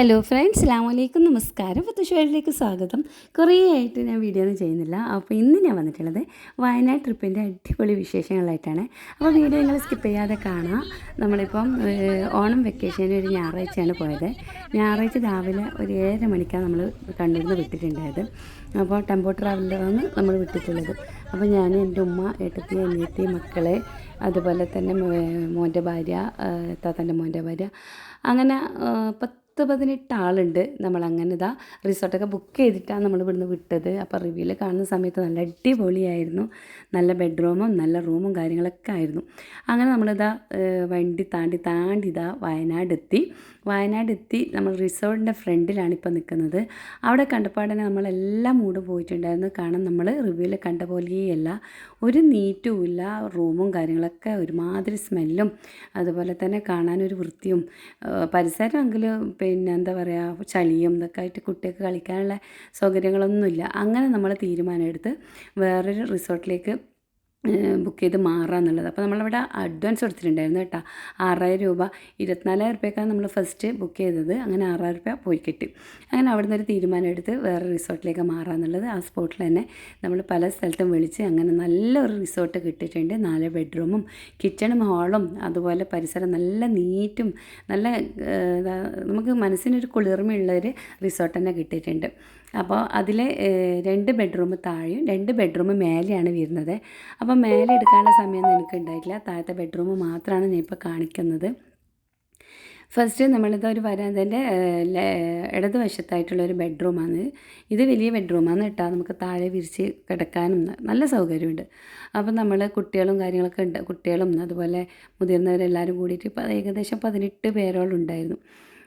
Hello friends അലാമലൈക്കും നമസ്കാരം. പുത്തുഷോയിലേക്ക് സ്വാഗതം. കുറേ ആയിട്ട് ഞാൻ വീഡിയോ ഒന്നും ചെയ്യുന്നില്ല. അപ്പോൾ ഇന്ന് ഞാൻ വന്നിട്ടുള്ളത് വയനാട് ട്രിപ്പിന്റെ അടിപൊളി വിശേഷങ്ങളായിട്ടാണ്. അപ്പോൾ വീഡിയോ നിങ്ങൾ സ്കിപ്പ് ചെയ്യാതെ കാണാം നമ്മളിപ്പം ഓണം വെക്കേഷന് ഒരു ഞായറാഴ്ചയാണ് പോയത്. ഞായറാഴ്ച രാവിലെ ഒരു ഏഴര മണിക്കാണ് നമ്മൾ കണ്ണൂരിൽ വിട്ടിട്ടുണ്ടായത്. അപ്പോൾ ടെമ്പോ ട്രാവലറാണ് നമ്മൾ വിട്ടിട്ടുള്ളത്. അപ്പോൾ ഞാൻ എന്റെ ഉമ്മ ഏട്ടത്തി അനിയത്തി മക്കളെ അതുപോലെ തന്നെ മോന്റെ ഭാര്യ താത്തന്റെ മോന്റെ ഭാര്യ അങ്ങനെ ഏഹ്, പത്ത് പതിനെട്ട് ആളുണ്ട്. നമ്മൾ അങ്ങനെ ഇതാ റിസോർട്ടൊക്കെ ബുക്ക് ചെയ്തിട്ടാണ് നമ്മൾ ഇവിടുന്ന് വിട്ടത്. അപ്പോൾ റിവ്യൂവിൽ കാണുന്ന സമയത്ത് നല്ല അടിപൊളിയായിരുന്നു. നല്ല ബെഡ്റൂമും നല്ല റൂമും കാര്യങ്ങളൊക്കെ ആയിരുന്നു. അങ്ങനെ നമ്മളിതാ വണ്ടി താണ്ടി താണ്ടി ഇതാ വയനാട് എത്തി വയനാട് എത്തി നമ്മൾ റിസോർട്ടിന്റെ ഫ്രണ്ടിലാണ് ഇപ്പോൾ നിൽക്കുന്നത്. അവിടെ കണ്ടപ്പാടനെ നമ്മളെല്ലാം മൂട് പോയിട്ടുണ്ടായിരുന്നു. കാരണം നമ്മൾ റിവ്യൂവിൽ കണ്ട പോലെയല്ല ഒരു നീറ്റും ഇല്ല റൂമും കാര്യങ്ങളൊക്കെ ഒരുമാതിരി സ്മെല്ലും അതുപോലെ തന്നെ കാണാനൊരു വൃത്തിയും പരിസരമെങ്കിൽ പിന്നെ എന്താ പറയുക ചളിയും ഇതൊക്കെ ആയിട്ട് കുട്ടികൾക്ക് കളിക്കാനുള്ള സൗകര്യങ്ങളൊന്നുമില്ല. അങ്ങനെ നമ്മൾ തീരുമാനമെടുത്ത് വേറൊരു റിസോർട്ടിലേക്ക് ബുക്ക് ചെയ്ത് മാറാന്നുള്ളത്. അപ്പോൾ നമ്മളിവിടെ അഡ്വാൻസ് കൊടുത്തിട്ടുണ്ടായിരുന്നു കേട്ടോ. ആറായിരം രൂപ ഇരുപത്തിനാലായിരം റുപ്യക്കാണ് നമ്മൾ ഫസ്റ്റ് ബുക്ക് ചെയ്തത്. അങ്ങനെ ആറായിരം റുപ്യ പോയി കിട്ടി. അങ്ങനെ അവിടെ നിന്നൊരു തീരുമാനം എടുത്ത് വേറെ റിസോർട്ടിലേക്ക് മാറാന്നുള്ളത് ആ സ്പോട്ടിൽ തന്നെ നമ്മൾ പല സ്ഥലത്തും വിളിച്ച് അങ്ങനെ നല്ലൊരു റിസോർട്ട് കിട്ടിയിട്ടുണ്ട്. നാല് ബെഡ്റൂമും കിച്ചണും ഹാളും അതുപോലെ പരിസരം നല്ല നീറ്റും നല്ല നമുക്ക് മനസ്സിനൊരു കുളിർമയുള്ളൊരു റിസോർട്ട് തന്നെ കിട്ടിയിട്ടുണ്ട്. അപ്പോൾ അതിൽ രണ്ട് ബെഡ്റൂം താഴെയും രണ്ട് ബെഡ്റൂം മേലെയാണ് വരുന്നത്. അപ്പോൾ മേലെ എടുക്കാനുള്ള സമയമൊന്നും എനിക്ക് ഉണ്ടായിട്ടില്ല. താഴത്തെ ബെഡ്റൂം മാത്രമാണ് ഞാൻ ഇപ്പോൾ കാണിക്കുന്നത്. ഫസ്റ്റ് നമ്മളിത് ഒരു വരാന്തന്റെ ഇടതുവശത്തായിട്ടുള്ളൊരു ബെഡ്റൂമാണ്. ഇത് വലിയ ബെഡ്റൂമാണ് കേട്ടോ. നമുക്ക് താഴെ വിരിച്ച് കിടക്കാനും നല്ല സൗകര്യമുണ്ട്. അപ്പോൾ നമ്മൾ കുട്ടികളും കാര്യങ്ങളൊക്കെ ഉണ്ട്. കുട്ടികളും അതുപോലെ മുതിർന്നവരെല്ലാവരും കൂടിയിട്ട് ഇപ്പോൾ ഏകദേശം പതിനെട്ട് പേരോളം ഉണ്ടായിരുന്നു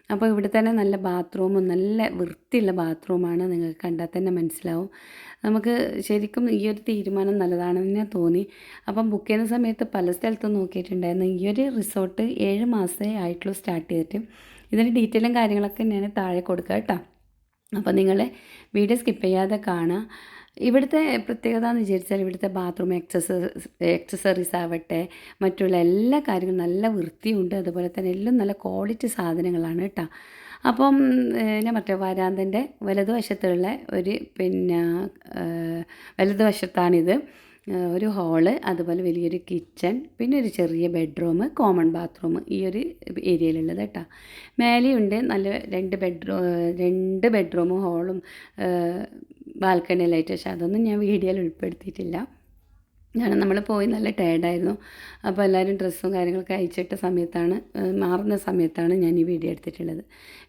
അപ്പോൾ ഇവിടെ തന്നെ നല്ല ബാത്റൂമും നല്ല വൃത്തിയുള്ള ബാത്റൂമാണ് നിങ്ങൾക്ക് കണ്ടാൽ തന്നെ മനസ്സിലാവും. നമുക്ക് ശരിക്കും ഈ ഒരു തീരുമാനം നല്ലതാണെന്ന് ഞാൻ തോന്നി. അപ്പം ബുക്ക് ചെയ്യുന്ന സമയത്ത് പല സ്ഥലത്തും നോക്കിയിട്ടുണ്ടായിരുന്നു. ഈ ഒരു റിസോർട്ട് ഏഴ് മാസമേ ആയിട്ടുള്ളൂ സ്റ്റാർട്ട് ചെയ്തിട്ട്. ഇതിന്റെ ഡീറ്റെയിലും കാര്യങ്ങളൊക്കെ ഞാൻ താഴെ കൊടുക്കാം കേട്ടോ. അപ്പോൾ നിങ്ങൾ വീഡിയോ സ്കിപ്പ് ചെയ്യാതെ കാണുക. ഇവിടുത്തെ പ്രത്യേകത എന്ന് വിചാരിച്ചാൽ ഇവിടുത്തെ ബാത്റൂം എക്സസ് എക്സസറീസ് ആവട്ടെ മറ്റുള്ള എല്ലാ കാര്യങ്ങളും നല്ല വൃത്തിയുണ്ട്. അതുപോലെ തന്നെ എല്ലാം നല്ല ക്വാളിറ്റി സാധനങ്ങളാണ് കേട്ടോ അപ്പം ഞാൻ മറ്റേ വരാന്തന്റെ വലതുവശത്തുള്ള ഒരു പിന്നെ വലതുവശത്താണിത്. ഒരു ഹാൾ അതുപോലെ വലിയൊരു കിച്ചൺ പിന്നെ ഒരു ചെറിയ ബെഡ്റൂം കോമൺ ബാത്റൂം ഈ ഒരു ഏരിയയിലുള്ളത് കേട്ടോ മേലെയുണ്ട് നല്ല രണ്ട് ബെഡ്റൂം രണ്ട് ബെഡ്റൂമും ഹാളും ബാൽക്കണിയിലായിട്ട് പക്ഷെ അതൊന്നും ഞാൻ വീഡിയോയിൽ ഉൾപ്പെടുത്തിയിട്ടില്ല. കാരണം നമ്മൾ പോയി നല്ല ടയേർഡായിരുന്നു. അപ്പോൾ എല്ലാവരും ഡ്രസ്സും കാര്യങ്ങളൊക്കെ അയച്ചിട്ട സമയത്താണ് മാറുന്ന സമയത്താണ് ഞാൻ ഈ വീഡിയോ എടുത്തിട്ടുള്ളത്.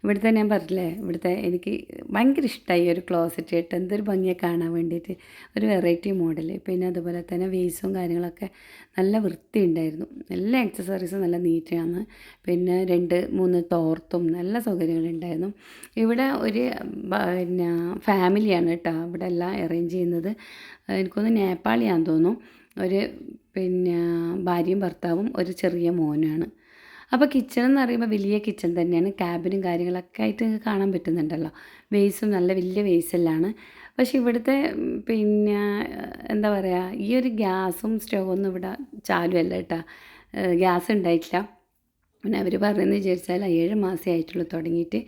ഇവിടുത്തെ ഞാൻ പറഞ്ഞില്ലേ ഇവിടുത്തെ എനിക്ക് ഭയങ്കര ഇഷ്ടമായി ഒരു ക്ലോസറ്റ് ആയിട്ട് എന്തൊരു ഭംഗിയെ കാണാൻ വേണ്ടിയിട്ട്. ഒരു വെറൈറ്റി മോഡൽ പിന്നെ അതുപോലെ തന്നെ വേസും കാര്യങ്ങളൊക്കെ നല്ല വൃത്തി ഉണ്ടായിരുന്നു എല്ലാ ആക്സസറീസും നല്ല നീറ്റാണ് പിന്നെ രണ്ട് മൂന്ന് തോർത്തും നല്ല സൗകര്യങ്ങളുണ്ടായിരുന്നു ഇവിടെ ഒരു പിന്നെ ഫാമിലിയാണ് കേട്ടോ. ഇവിടെ എല്ലാം അറേഞ്ച് ചെയ്യുന്നത്. എനിക്കൊന്ന് നേപ്പാളിയാന്ന് തോന്നുന്നു. ഒരു പിന്നെ ഭാര്യയും ഭർത്താവും ഒരു ചെറിയ മോനുമാണ് അപ്പോൾ കിച്ചൺ എന്ന് പറയുമ്പോൾ വലിയ കിച്ചൺ തന്നെയാണ്. ക്യാബിനും കാര്യങ്ങളൊക്കെ ആയിട്ട് കാണാൻ പറ്റുന്നുണ്ടല്ലോ. വേസും നല്ല വലിയ വേസെല്ലാണ് പക്ഷേ ഇവിടുത്തെ പിന്നെ എന്താ പറയുക ഈ ഒരു ഗ്യാസും സ്റ്റൗവൊന്നും ഇവിടെ ചാലുമല്ല കേട്ടോ. ഗ്യാസ് ഉണ്ടായിട്ടില്ല. പിന്നെ അവർ പറയുന്നത് വിചാരിച്ചാൽ ഏഴ് മാസമേ ആയിട്ടുള്ളൂ തുടങ്ങിയിട്ട്.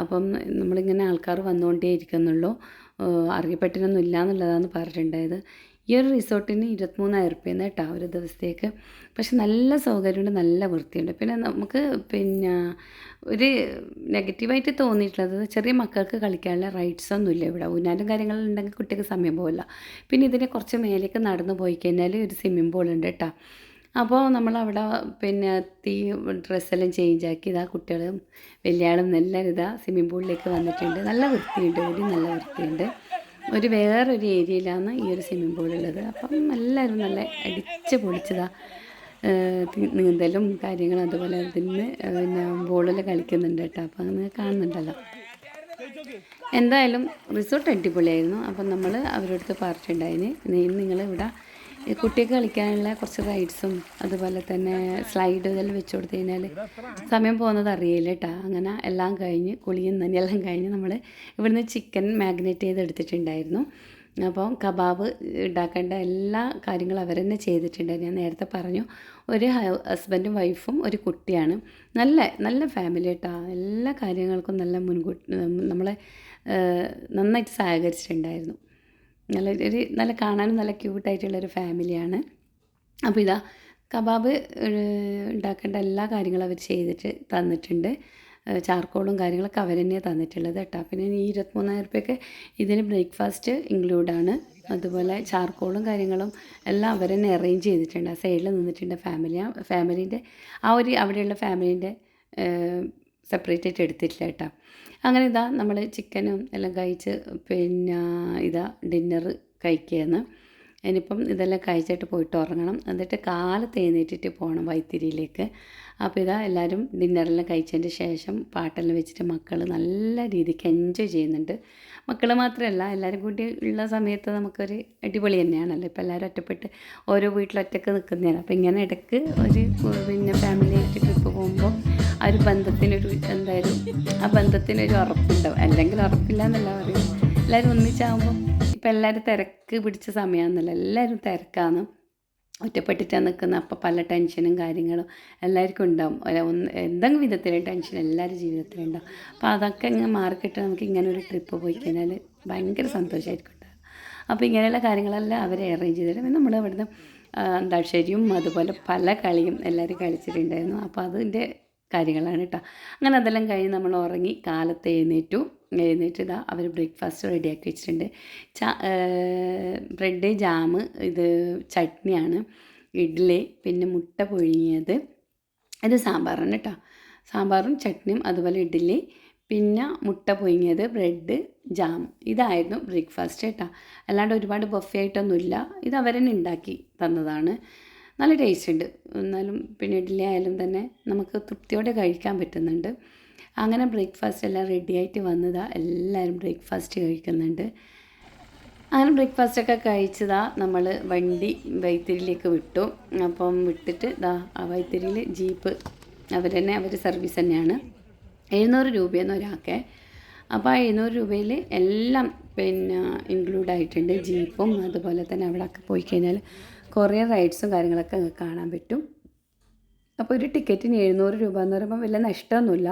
അപ്പം നമ്മളിങ്ങനെ ആൾക്കാർ വന്നുകൊണ്ടേ ഇരിക്കുന്നുള്ളൂ. ഇല്ല എന്നുള്ളതാണ് പറഞ്ഞിട്ടുണ്ടായത്. ഈ ഒരു റിസോർട്ടിന് ഇരുപത്തിമൂന്നായിരം റുപ്യാണ് കേട്ടോ ഒരു ദിവസത്തേക്ക്. പക്ഷെ നല്ല സൗകര്യമുണ്ട് നല്ല വൃത്തിയുണ്ട്. പിന്നെ നമുക്ക് പിന്നെ ഒരു നെഗറ്റീവായിട്ട് തോന്നിയിട്ടുള്ളത് ചെറിയ മക്കൾക്ക് കളിക്കാനുള്ള റൈറ്റ്സ് ഒന്നുമില്ല ഇവിടെ. ഊനാലും കാര്യങ്ങളുണ്ടെങ്കിൽ കുട്ടിക്ക് സമയം പോകില്ല പിന്നെ ഇതിനെ കുറച്ച് മേലേക്ക് നടന്നു പോയി കഴിഞ്ഞാൽ ഒരു സ്വിമ്മിംഗ് പൂൾ ഉണ്ട് കേട്ടോ. അപ്പോൾ നമ്മളവിടെ പിന്നെ തീ ഡ്രസ്സെല്ലാം ചേഞ്ച് ആക്കി ഇതാ കുട്ടികളും വലിയ ആളും എല്ലാവരും ഇതാ സ്വിമ്മിംഗ് പൂളിലേക്ക് വന്നിട്ടുണ്ട്. നല്ല വൃത്തിയുണ്ട് ഇവിടെ നല്ല വൃത്തിയുണ്ട്. ഒരു വേറൊരു ഏരിയയിലാണ് ഈ ഒരു സ്വിമ്മിംഗ് പൂൾ ഉള്ളത്. അപ്പം എല്ലാവരും നല്ല അടിച്ച് പൊളിച്ചതാണ് നീന്തലും കാര്യങ്ങളും അതുപോലെ തന്നെ പിന്നെ ബോളിൽ കളിക്കുന്നുണ്ട് കേട്ടോ. അപ്പം അങ്ങനെ കാണുന്നുണ്ടല്ലോ. എന്തായാലും റിസോർട്ട് അടിപൊളിയായിരുന്നു. അപ്പം നമ്മൾ അവരുടെ അടുത്ത് പറഞ്ഞിട്ടുണ്ടായിന് നിങ്ങൾ ഇവിടെ ഈ കുട്ടികൾക്ക് കളിക്കാനുള്ള കുറച്ച് റൈഡ്സും അതുപോലെ തന്നെ സ്ലൈഡ് ഇതെല്ലാം വെച്ച് കൊടുത്തു കഴിഞ്ഞാൽ സമയം പോകുന്നത് അറിയില്ല കേട്ടോ അങ്ങനെ എല്ലാം കഴിഞ്ഞ് കുളിയും എല്ലാം കഴിഞ്ഞ് നമ്മൾ ഇവിടുന്ന് ചിക്കൻ മാഗ്നേറ്റ് ചെയ്ത് എടുത്തിട്ടുണ്ടായിരുന്നു അപ്പോൾ കബാബ് ഉണ്ടാക്കേണ്ട എല്ലാ കാര്യങ്ങളും അവർ തന്നെ ചെയ്തിട്ടുണ്ട് ഞാൻ നേരത്തെ പറഞ്ഞു ഒരു ഹസ്ബൻഡും വൈഫും ഒരു കുട്ടിയാണ്. നല്ല നല്ല ഫാമിലി കേട്ടോ എല്ലാ കാര്യങ്ങൾക്കും നല്ല മുൻകൂട്ടി നമ്മളെ നന്നായിട്ട് സഹകരിച്ചിട്ടുണ്ടായിരുന്നു. നല്ല ഒരു നല്ല കാണാനും നല്ല ക്യൂട്ടായിട്ടുള്ളൊരു ഫാമിലിയാണ്. അപ്പോൾ ഇതാ കബാബ് ഉണ്ടാക്കേണ്ട എല്ലാ കാര്യങ്ങളും അവർ ചെയ്തിട്ട് തന്നിട്ടുണ്ട്. ചാർക്കോളും കാര്യങ്ങളൊക്കെ അവർ തന്നെയാണ് തന്നിട്ടുള്ളത് കേട്ടോ. പിന്നെ ഈ ഇരുപത്തിമൂന്നായിരം റുപ്യൊക്കെ ഇതിന് ബ്രേക്ക്ഫാസ്റ്റ് ഇൻക്ലൂഡാണ്. അതുപോലെ ചാർക്കോളും കാര്യങ്ങളും എല്ലാം അവർ തന്നെ അറേഞ്ച് ചെയ്തിട്ടുണ്ട്. ആ സൈഡിൽ നിന്നിട്ടുണ്ട് ഫാമിലി. ഫാമിലീന്റെ ആ ഒരു അവിടെയുള്ള ഫാമിലീന്റെ സെപ്പറേറ്റ് ആയിട്ട് എടുത്തിട്ടില്ല കേട്ടോ. അങ്ങനെ ഇതാ നമ്മൾ ചിക്കനും എല്ലാം കഴിച്ച് പിന്നെ ഇതാ ഡിന്നർ കഴിക്കുകയെന്ന് ഇനിയിപ്പം ഇതെല്ലാം കഴിച്ചിട്ട് പോയിട്ട് ഉറങ്ങണം. എന്നിട്ട് കാലത്ത് എഴുന്നേറ്റിട്ട് പോകണം വൈത്തിരിയിലേക്ക്. അപ്പോൾ ഇതാ എല്ലാവരും ഡിന്നറെല്ലാം കഴിച്ചതിന് ശേഷം പാട്ടെല്ലാം വെച്ചിട്ട് മക്കൾ നല്ല രീതിക്ക് എൻജോയ് ചെയ്യുന്നുണ്ട്. മക്കൾ മാത്രമല്ല എല്ലാവരും കൂടി ഉള്ള സമയത്ത് നമുക്കൊരു അടിപൊളി തന്നെയാണല്ലോ. ഇപ്പോൾ എല്ലാവരും ഒറ്റപ്പെട്ട് ഓരോ വീട്ടിൽ ഒറ്റയ്ക്ക് നിൽക്കുന്നതാണ് അപ്പോൾ ഇങ്ങനെ ഇടയ്ക്ക് ഒരു പിന്നെ ഫാമിലി ആയിട്ട് ട്രിപ്പ് പോകുമ്പോൾ ആ ഒരു ബന്ധത്തിനൊരു എന്തായാലും ആ ബന്ധത്തിനൊരു ഉറപ്പുണ്ടാവും. അല്ലെങ്കിൽ ഉറപ്പില്ല എന്നല്ല പറയും എല്ലാവരും ഒന്നിച്ചാകുമ്പോൾ ഇപ്പം എല്ലാവരും തിരക്ക് പിടിച്ച സമയമാണെന്നല്ല എല്ലാവരും തിരക്കാണ്. ഒറ്റപ്പെട്ടിട്ടാണ് നിൽക്കുന്നത്. അപ്പോൾ പല ടെൻഷനും കാര്യങ്ങളും എല്ലാവർക്കും ഉണ്ടാവും. ഒന്ന് എന്തെങ്കിലും വിധത്തിൽ ടെൻഷൻ എല്ലാവരുടെ ജീവിതത്തിലുണ്ടാവും. അപ്പോൾ അതൊക്കെ ഇങ്ങനെ മാറിക്കിട്ടാൻ നമുക്ക് ഇങ്ങനെ ഒരു ട്രിപ്പ് പോയി കഴിഞ്ഞാൽ ഭയങ്കര സന്തോഷമായിരിക്കും ഉണ്ടാകും അപ്പോൾ ഇങ്ങനെയുള്ള കാര്യങ്ങളെല്ലാം അവരെ അറേഞ്ച് ചെയ്തിട്ട് നമ്മൾ ഇവിടുന്ന് ആ, അന്താക്ഷരിയും അതുപോലെ പല കളിയും എല്ലാവരും കളിച്ചിട്ടുണ്ടായിരുന്നു. അപ്പോൾ അതിന്റെ കാര്യങ്ങളാണ് കേട്ടോ അങ്ങനെ അതെല്ലാം കഴിഞ്ഞ് നമ്മൾ ഉറങ്ങി കാലത്ത് എഴുന്നേറ്റു. എഴുന്നേറ്റ് ഇതാ അവർ ബ്രേക്ക്ഫാസ്റ്റ് റെഡിയാക്കി വെച്ചിട്ടുണ്ട്. ചാ ബ്രെഡ് ജാം ഇത് ചട്നിയാണ് ഇഡ്ഡലി പിന്നെ മുട്ട പുഴുങ്ങിയത്. ഇത് സാമ്പാറാണ് കേട്ടോ സാമ്പാറും ചട്നിയും അതുപോലെ ഇഡ്ഡലി പിന്നെ മുട്ട പൊയിങ്ങിയത് ബ്രെഡ് ജാം ഇതായിരുന്നു ബ്രേക്ക്ഫാസ്റ്റ് കേട്ടോ അല്ലാണ്ട് ഒരുപാട് ബഫേ ആയിട്ടൊന്നുമില്ല. ഇത് അവരെന്നെ ഉണ്ടാക്കി തന്നതാണ്. നല്ല ടേസ്റ്റ് ഉണ്ട് എന്നാലും പിന്നെ ഇഡ്ഡലി ആയാലും തന്നെ നമുക്ക് തൃപ്തിയോടെ കഴിക്കാൻ പറ്റുന്നുണ്ട്. അങ്ങനെ ബ്രേക്ക്ഫാസ്റ്റ് എല്ലാം റെഡി ആയിട്ട് വന്നതാ. എല്ലാവരും ബ്രേക്ക്ഫാസ്റ്റ് കഴിക്കുന്നുണ്ട്. അങ്ങനെ ബ്രേക്ക്ഫാസ്റ്റൊക്കെ കഴിച്ചതാ നമ്മൾ വണ്ടി വൈത്തിരിയിലേക്ക് വിട്ടു. അപ്പം വിട്ടിട്ട് ഇതാ ആ വൈത്തിരിയിൽ ജീപ്പ് അവർ തന്നെ അവർ സർവീസ് തന്നെയാണ്. എഴുന്നൂറ് രൂപയെന്ന് ഒരാൾക്ക്. അപ്പോൾ ആ എഴുന്നൂറ് രൂപയിൽ എല്ലാം പിന്നെ ഇൻക്ലൂഡ് ആയിട്ടുണ്ട് ജീപ്പും അതുപോലെ തന്നെ അവിടെയൊക്കെ പോയി കഴിഞ്ഞാൽ കുറേ റൈഡ്സും കാര്യങ്ങളൊക്കെ നിങ്ങൾക്ക് കാണാൻ പറ്റും. അപ്പോൾ ഒരു ടിക്കറ്റിന് എഴുന്നൂറ് രൂപ എന്ന് പറയുമ്പോൾ വലിയ നഷ്ടമൊന്നുമില്ല.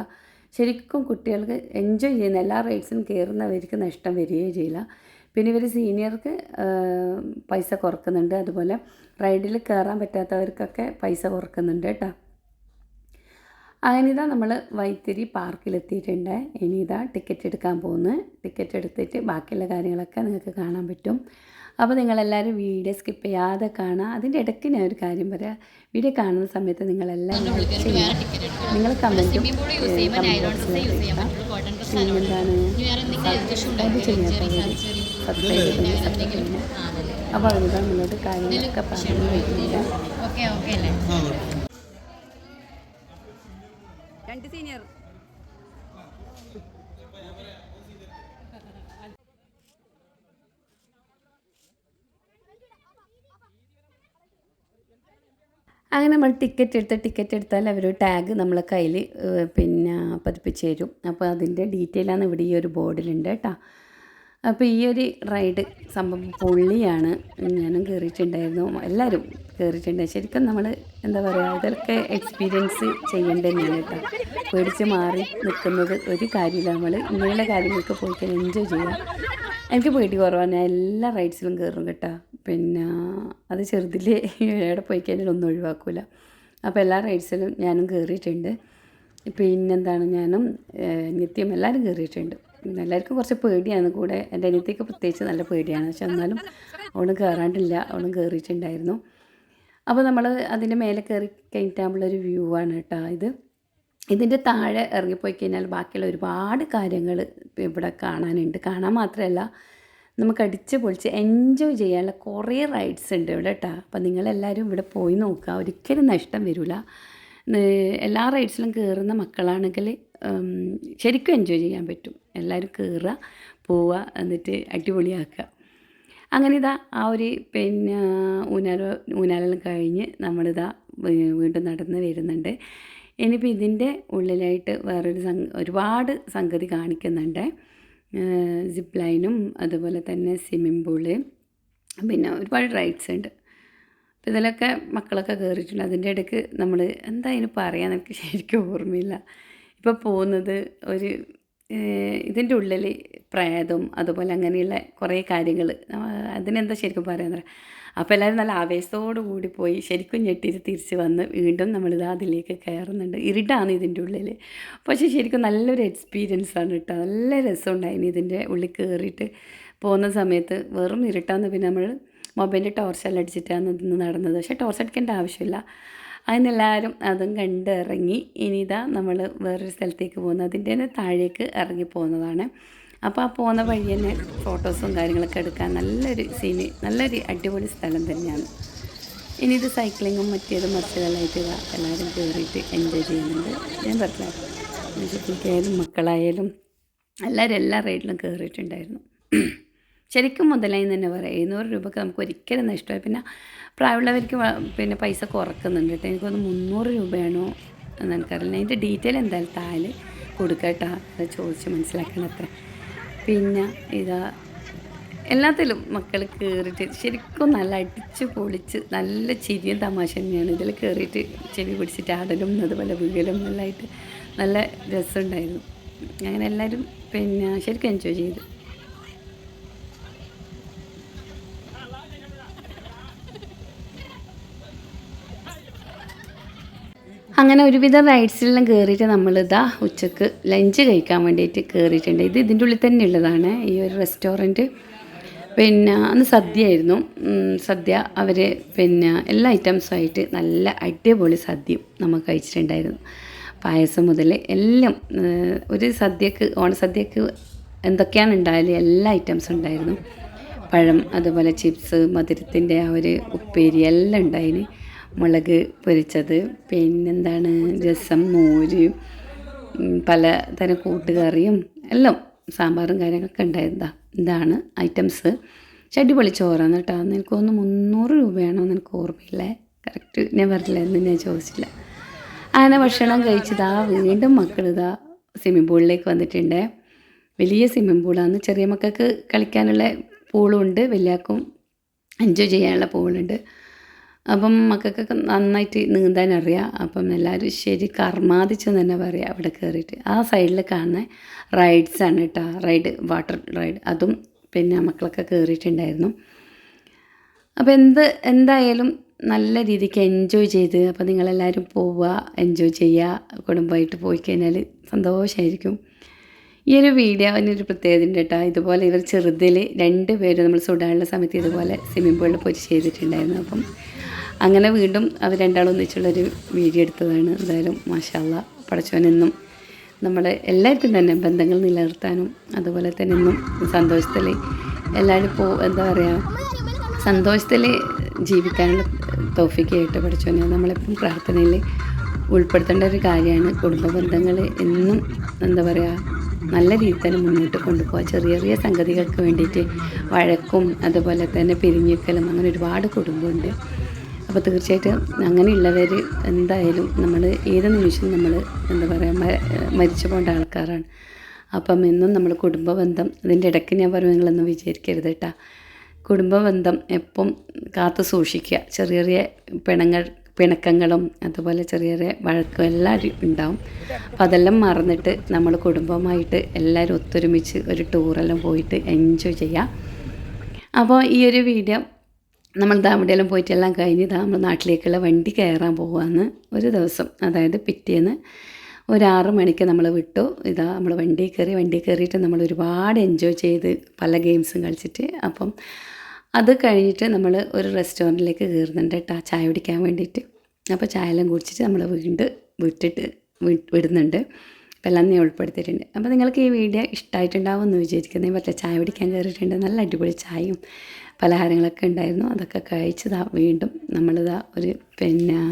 ശരിക്കും കുട്ടികൾക്ക് എൻജോയ് ചെയ്യുന്ന എല്ലാ റൈഡ്സും കയറുന്നവർക്ക് നഷ്ടം വരികയും ചെയ്യില്ല. പിന്നെ ഇവർ സീനിയർക്ക് പൈസ കുറക്കുന്നുണ്ട്. അതുപോലെ റൈഡിൽ കയറാൻ പറ്റാത്തവർക്കൊക്കെ പൈസ കുറക്കുന്നുണ്ട് കേട്ടോ. അങ്ങനെ ഇതാ നമ്മൾ വൈത്തിരി പാർക്കിലെത്തിയിട്ടുണ്ട്. ഇനി ഇതാ ടിക്കറ്റ് എടുക്കാൻ പോകുന്നു ടിക്കറ്റ് എടുത്തിട്ട് ബാക്കിയുള്ള കാര്യങ്ങളൊക്കെ നിങ്ങൾക്ക് കാണാൻ പറ്റും. അപ്പോൾ നിങ്ങളെല്ലാവരും വീഡിയോ സ്കിപ്പ് ചെയ്യാതെ കാണുക. അതിന്റെ ഇടയ്ക്ക് ഞാൻ ഒരു കാര്യം പറയാം. വീഡിയോ കാണുന്ന സമയത്ത് നിങ്ങളെല്ലാം നിങ്ങൾ കമന്റും പിന്നെന്താണ് സബ്സ്ക്രൈബ് ചെയ്യാത്തവർ സബ്സ്ക്രൈബ് സബ്സ്ക്രൈബ് അപ്പോൾ മുന്നോട്ട് കാര്യങ്ങളൊക്കെ പറഞ്ഞു വരുന്നില്ല രണ്ട് സീനിയർ അങ്ങനെ നമ്മൾ ടിക്കറ്റ് എടുത്ത് ടിക്കറ്റ് എടുത്താൽ അവർ ടാഗ് നമ്മളെ കയ്യിൽ പിന്നെ പതിപ്പിച്ച് തരും. അപ്പോൾ അതിന്റെ ഡീറ്റെയിലാണ് ഇവിടെ ഈ ഒരു ബോർഡിലുണ്ട് കേട്ടോ. അപ്പോൾ ഈ ഒരു റൈഡ് സംഭവം പൊള്ളിയാണ്. ഞാനും കയറിയിട്ടുണ്ടായിരുന്നു. എല്ലാവരും കയറിയിട്ടുണ്ട് ശരിക്കും നമ്മൾ എന്താ പറയുക ഇതൊക്കെ എക്സ്പീരിയൻസ് ചെയ്യേണ്ടത് തന്നെയാണ് കേട്ടോ. പേടിച്ച് മാറി നിൽക്കുന്നത് ഒരു കാര്യമില്ല. നമ്മൾ ഇങ്ങനെയുള്ള കാര്യങ്ങൾക്ക് പോയി കഴിഞ്ഞാൽ എൻജോയ് ചെയ്യാം. എനിക്ക് പേടി കുറവാണ്. ഞാൻ എല്ലാ റൈഡ്സിലും കയറും കേട്ടോ. പിന്നെ അത് ചെറുതിൽ എവിടെ പോയി കഴിഞ്ഞാൽ ഒന്നും ഒഴിവാക്കില്ല അപ്പോൾ എല്ലാ റൈഡ്സിലും ഞാനും കയറിയിട്ടുണ്ട് പിന്നെന്താണ്? ഞാനും നിത്യം എല്ലാവരും കയറിയിട്ടുണ്ട് എല്ലാവർക്കും കുറച്ച് പേടിയാണ് കൂടെ. എന്റെ അനിയത്തിക്ക് പ്രത്യേകിച്ച് നല്ല പേടിയാണ്. പക്ഷെ എന്നാലും അവളും കയറാണ്ടില്ല അവളും കയറിയിട്ടുണ്ടായിരുന്നു അപ്പോൾ നമ്മൾ അതിന്റെ മേലെ കയറി കഴിഞ്ഞിട്ടാകുമ്പോഴൊരു വ്യൂ ആണ് കേട്ടോ ഇത്. ഇതിന്റെ താഴെ ഇറങ്ങിപ്പോയി കഴിഞ്ഞാൽ ബാക്കിയുള്ള ഒരുപാട് കാര്യങ്ങൾ ഇവിടെ കാണാനുണ്ട്. കാണാൻ മാത്രമല്ല നമുക്ക് അടിച്ച് പൊളിച്ച് എൻജോയ് ചെയ്യാനുള്ള കുറേ റൈഡ്സ് ഉണ്ട് ഇവിടെ കേട്ടോ അപ്പം നിങ്ങളെല്ലാവരും ഇവിടെ പോയി നോക്കുക. ഒരിക്കലും നഷ്ടം വരില്ല എല്ലാ റൈഡ്സിലും കയറുന്ന മക്കളാണെങ്കിൽ ശരിക്കും എൻജോയ് ചെയ്യാൻ പറ്റും. എല്ലാവരും കയറുക പോവുക എന്നിട്ട് അടിപൊളിയാക്കുക. അങ്ങനെ ഇതാ ആ ഒരു പിന്നെ ഊനാലോ ഊനാലെല്ലാം കഴിഞ്ഞ് നമ്മളിതാ വീണ്ടും നടന്ന് വരുന്നുണ്ട്. ഇനിയിപ്പോൾ ഇതിന്റെ ഉള്ളിലായിട്ട് വേറൊരു സംഗ ഒരുപാട് സംഗതി കാണിക്കുന്നുണ്ട്. സിപ്പ് ലൈനും അതുപോലെ തന്നെ സ്വിമ്മിംഗ് പൂൾ പിന്നെ ഒരുപാട് റൈഡ്സ് ഉണ്ട്. അപ്പോൾ ഇതിലൊക്കെ മക്കളൊക്കെ കയറിയിട്ടുണ്ട് അതിന്റെ ഇടയ്ക്ക് നമ്മൾ എന്താ അതിന് പറയാൻ എനിക്ക് ശരിക്കും ഓർമ്മയില്ല. ഇപ്പോൾ പോകുന്നത് ഒരു ഇതിന്റെ ഉള്ളിൽ പ്രേതം അതുപോലെ അങ്ങനെയുള്ള കുറേ കാര്യങ്ങൾ അതിനെന്താ ശരിക്കും പറയാൻ അപ്പോൾ എല്ലാവരും നല്ല ആവേശത്തോടു കൂടി പോയി ശരിക്കും ഞെട്ടിയിട്ട് തിരിച്ച് വന്ന് വീണ്ടും നമ്മളിത് അതിലേക്ക് കയറുന്നുണ്ട്. ഇരുട്ടാണ് ഇതിന്റെ ഉള്ളിൽ പക്ഷേ ശരിക്കും നല്ലൊരു എക്സ്പീരിയൻസ് ആണ് കേട്ടോ. നല്ല രസമുണ്ടായിന് ഇതിന്റെ ഉള്ളിൽ കയറിയിട്ട് പോകുന്ന സമയത്ത് വെറും ഇരുട്ടാന്ന് പിന്നെ നമ്മൾ മൊബൈലിൽ ടോർച്ചെല്ലാം അടിച്ചിട്ടാണ് നടന്നത്. പക്ഷേ ടോർച്ച് അടിക്കേണ്ട ആവശ്യമില്ല. അതിനെല്ലാവരും അതും കണ്ട് ഇറങ്ങി ഇനി ഇതാ നമ്മൾ വേറൊരു സ്ഥലത്തേക്ക് പോകുന്നത് അതിന്റെ തന്നെ താഴേക്ക് ഇറങ്ങി പോകുന്നതാണ്. അപ്പോൾ ആ പോകുന്ന വഴി തന്നെ ഫോട്ടോസും കാര്യങ്ങളൊക്കെ എടുക്കാൻ നല്ലൊരു സീന് നല്ലൊരു അടിപൊളി സ്ഥലം തന്നെയാണ്. ഇനി ഇത് സൈക്ലിങ്ങും മറ്റേതും മറ്റേതായിട്ട് എല്ലാവരും കയറിയിട്ട് എൻജോയ് ചെയ്യുന്നുണ്ട്. ഞാൻ പറഞ്ഞില്ല? കുട്ടിക്കായാലും മക്കളായാലും എല്ലാവരും എല്ലാ റൈഡിലും കയറിയിട്ടുണ്ടായിരുന്നു ശരിക്കും മുതലായി തന്നെ പറയാം. എഴുന്നൂറ് രൂപക്ക് നമുക്ക് ഒരിക്കലും നഷ്ടമായി. പിന്നെ പ്രായമുള്ളവർക്ക് പിന്നെ പൈസ കുറക്കുന്നുണ്ട് കേട്ടോ. എനിക്കൊന്ന് മുന്നൂറ് രൂപയാണോ എന്ന് എനിക്കറിയില്ല. അതിന്റെ ഡീറ്റെയിൽ എന്തായാലും താൽ കൊടുക്കട്ടോ അത് ചോദിച്ച് മനസ്സിലാക്കണം അത്ര പിന്നെ ഇതാ എല്ലാത്തിലും മക്കൾ കയറിയിട്ട് ശരിക്കും നല്ല അടിച്ച് പൊളിച്ച് നല്ല ചിരിയും തമാശ തന്നെയാണ്. ഇതിൽ കയറിയിട്ട് ചെവി പിടിച്ചിട്ട് ആടലും അതുപോലെ വീഴലും എല്ലാമായിട്ട് നല്ല രസമുണ്ടായിരുന്നു. അങ്ങനെ എല്ലാവരും പിന്നെ ശരിക്കും എൻജോയ് ചെയ്തു. അങ്ങനെ ഒരുവിധം റൈഡ്സിലെല്ലാം കയറിയിട്ട് നമ്മളിതാ ഉച്ചയ്ക്ക് ലഞ്ച് കഴിക്കാൻ വേണ്ടിയിട്ട് കയറിയിട്ടുണ്ട് ഇത് ഇതിന്റെ ഉള്ളിൽ തന്നെ ഉള്ളതാണ്. ഈ ഒരു റെസ്റ്റോറന്റ് പിന്നെ അന്ന് സദ്യ ആയിരുന്നു. സദ്യ അവർ പിന്നെ എല്ലാ ഐറ്റംസുമായിട്ട് നല്ല അടിപൊളി സദ്യയും നമുക്ക് കഴിച്ചിട്ടുണ്ടായിരുന്നു. പായസം മുതൽ എല്ലാം ഒരു സദ്യക്ക് ഓണസദ്യക്ക് എന്തൊക്കെയാണ് ഉണ്ടായാലും എല്ലാ ഐറ്റംസും ഉണ്ടായിരുന്നു. പഴം അതുപോലെ ചിപ്സ് മധുരത്തിന്റെ ആ ഒരു ഉപ്പേരി എല്ലാം ഉണ്ടായിന്. മുളക് പൊരിച്ചത് പിന്നെന്താണ് രസം മോര് പല പലതരം കൂട്ടുകറിയും എല്ലാം സാമ്പാറും കാര്യങ്ങളൊക്കെ ഉണ്ടായിരുന്നതാ ഇതാണ് ഐറ്റംസ്. പക്ഷെ അടിപൊളി ചോറാണ് കേട്ടോ. എനിക്ക് തോന്നുന്നു മുന്നൂറ് രൂപയാണോ എന്ന് എനിക്ക് ഓർമ്മയില്ലേ? കറക്റ്റ് ഞാൻ പറഞ്ഞില്ല എന്ന് ഞാൻ ചോദിച്ചില്ല. അങ്ങനെ ഭക്ഷണം കഴിച്ചതാ. വീണ്ടും മക്കളിതാ സ്വിമ്മിംഗ് പൂളിലേക്ക് വന്നിട്ടുണ്ട്. വലിയ സ്വിമ്മിംഗ് പൂളാണ് ചെറിയ മക്കൾക്ക് കളിക്കാനുള്ള പൂളും ഉണ്ട്. വലിയാക്കും എൻജോയ് ചെയ്യാനുള്ള പൂളുണ്ട് അപ്പം മക്കൾക്കൊക്കെ നന്നായിട്ട് നീന്താൻ അറിയാം അപ്പം എല്ലാവരും ശരി കർമാദിച്ചെന്ന് തന്നെ പറയാം അവിടെ കയറിയിട്ട്. ആ സൈഡിൽ കാണുന്ന റൈഡ്സാണ് കേട്ടോ റൈഡ് വാട്ടർ റൈഡ് അതും പിന്നെ മക്കളൊക്കെ കയറിയിട്ടുണ്ടായിരുന്നു. അപ്പോൾ എന്ത് എന്തായാലും നല്ല രീതിക്ക് എൻജോയ് ചെയ്ത് അപ്പോൾ നിങ്ങളെല്ലാവരും പോവുക എൻജോയ് ചെയ്യുക കുടുംബമായിട്ട് പോയി കഴിഞ്ഞാൽ സന്തോഷമായിരിക്കും ഈ ഒരു വീഡിയോ അതിനൊരു പ്രത്യേകത ഉണ്ട് കേട്ടോ ഇതുപോലെ ഇവർ ചെറുതിൽ രണ്ട് പേര് നമ്മൾ സുഡാനുള്ള സമയത്ത് ഇതുപോലെ സ്വിമ്മിംഗ് പൂളിൽ പോയി ചെയ്തിട്ടുണ്ടായിരുന്നു. അപ്പം അങ്ങനെ വീണ്ടും അവർ രണ്ടാളും ഒന്നിച്ചുള്ളൊരു വീഡിയോ എടുത്തതാണ്. എന്തായാലും മാഷാല്ല പടച്ചവനെന്നും നമ്മുടെ എല്ലാവർക്കും തന്നെ ബന്ധങ്ങൾ നിലനിർത്താനും അതുപോലെ തന്നെ എന്നും സന്തോഷത്തിൽ എല്ലാവരും പോ എന്താ പറയുക സന്തോഷത്തിൽ ജീവിക്കാനുള്ള തോഫിക്കായിട്ട് പഠിച്ചോനെ നമ്മളെപ്പോഴും പ്രാർത്ഥനയിൽ ഉൾപ്പെടുത്തേണ്ട ഒരു കാര്യമാണ്. കുടുംബ ബന്ധങ്ങൾ എന്നും എന്താ പറയുക നല്ല രീതിയിൽ തന്നെ മുന്നോട്ട് കൊണ്ടുപോകുക ചെറിയ ചെറിയ സംഗതികൾക്ക് വേണ്ടിയിട്ട് വഴക്കും അതുപോലെ തന്നെ പിരിഞ്ഞിക്കലും അങ്ങനെ ഒരുപാട് കുടുംബമുണ്ട്. അപ്പോൾ തീർച്ചയായിട്ടും അങ്ങനെയുള്ളവർ എന്തായാലും നമ്മൾ ഏത് നിമിഷം നമ്മൾ എന്താ പറയുക മരിച്ചു പോകേണ്ട ആൾക്കാരാണ്. അപ്പം എന്നും നമ്മൾ കുടുംബ ബന്ധം അതിന്റെ ഇടയ്ക്ക് ഞാൻ പറഞ്ഞു നിങ്ങളൊന്നും വിചാരിക്കരുത് കേട്ടോ. കുടുംബ ബന്ധം എപ്പം കാത്തു സൂക്ഷിക്കുക. ചെറിയ ചെറിയ പിണങ്ങൾ പിണക്കങ്ങളും അതുപോലെ ചെറിയ ചെറിയ വഴക്കും എല്ലാവരും ഉണ്ടാവും. അപ്പോൾ അതെല്ലാം മറന്നിട്ട് നമ്മൾ കുടുംബമായിട്ട് എല്ലാവരും ഒത്തൊരുമിച്ച് ഒരു ടൂറെല്ലാം പോയിട്ട് എൻജോയ് ചെയ്യുക അപ്പോൾ ഈ ഒരു വീഡിയോ നമ്മൾ ദാ പോയിട്ട് പോയിട്ടെല്ലാം കഴിഞ്ഞ് നമ്മൾ നാട്ടിലേക്കുള്ള വണ്ടി കയറാൻ പോവാന്ന് ഒരു ദിവസം അതായത് പിറ്റേന്ന് ഒരു ആറ് മണിക്ക് നമ്മൾ വിട്ടു. ഇതാ നമ്മൾ വണ്ടി കയറി വണ്ടി കയറിയിട്ട് നമ്മൾ ഒരുപാട് എൻജോയ് ചെയ്ത് പല ഗെയിംസും കളിച്ചിട്ട്. അപ്പം അത് കഴിഞ്ഞിട്ട് നമ്മൾ ഒരു റെസ്റ്റോറന്റിലേക്ക് കയറുന്നുണ്ട് കേട്ടോ ചായ കുടിക്കാൻ വേണ്ടിയിട്ട്. അപ്പോൾ ചായ എല്ലാം കുടിച്ചിട്ട് നമ്മൾ വീണ്ടും വിട്ടിട്ട് വിടുന്നുണ്ട്. അപ്പോൾ എല്ലാം ഉൾപ്പെടുത്തിയിട്ടുണ്ട്. അപ്പോൾ നിങ്ങൾക്ക് ഈ വീഡിയോ ഇഷ്ടമായിട്ടുണ്ടാവും എന്ന് വിചാരിക്കുന്നത് പറ്റില്ല ചായ പിടിക്കാൻ കയറിയിട്ടുണ്ട്. നല്ല അടിപൊളി ചായയും പലഹാരങ്ങളൊക്കെ ഉണ്ടായിരുന്നു. അതൊക്കെ കഴിച്ചതാ വീണ്ടും നമ്മളിതാ ഒരു പിന്നെ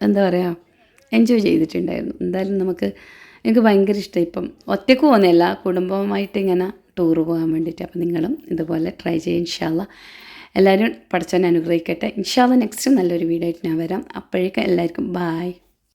എന്താ പറയുക എൻജോയ് ചെയ്തിട്ടുണ്ടായിരുന്നു. എന്തായാലും നമുക്ക് എനിക്ക് ഭയങ്കര ഇഷ്ടം ഇപ്പം. ഒറ്റയ്ക്ക് പോകുന്നില്ല കുടുംബമായിട്ട് ഇങ്ങനെ ടൂർ പോകാൻ വേണ്ടിയിട്ട്. അപ്പോൾ നിങ്ങളും ഇതുപോലെ ട്രൈ ചെയ്യും ഇൻഷാല്ല എല്ലാവരും പഠിച്ചവനെ അനുഗ്രഹിക്കട്ടെ. ഇൻഷാല്ല നെക്സ്റ്റ് നല്ലൊരു വീഡിയോ ആയിട്ട് ഞാൻ വരാം. അപ്പോഴേക്കും എല്ലാവർക്കും ബായ്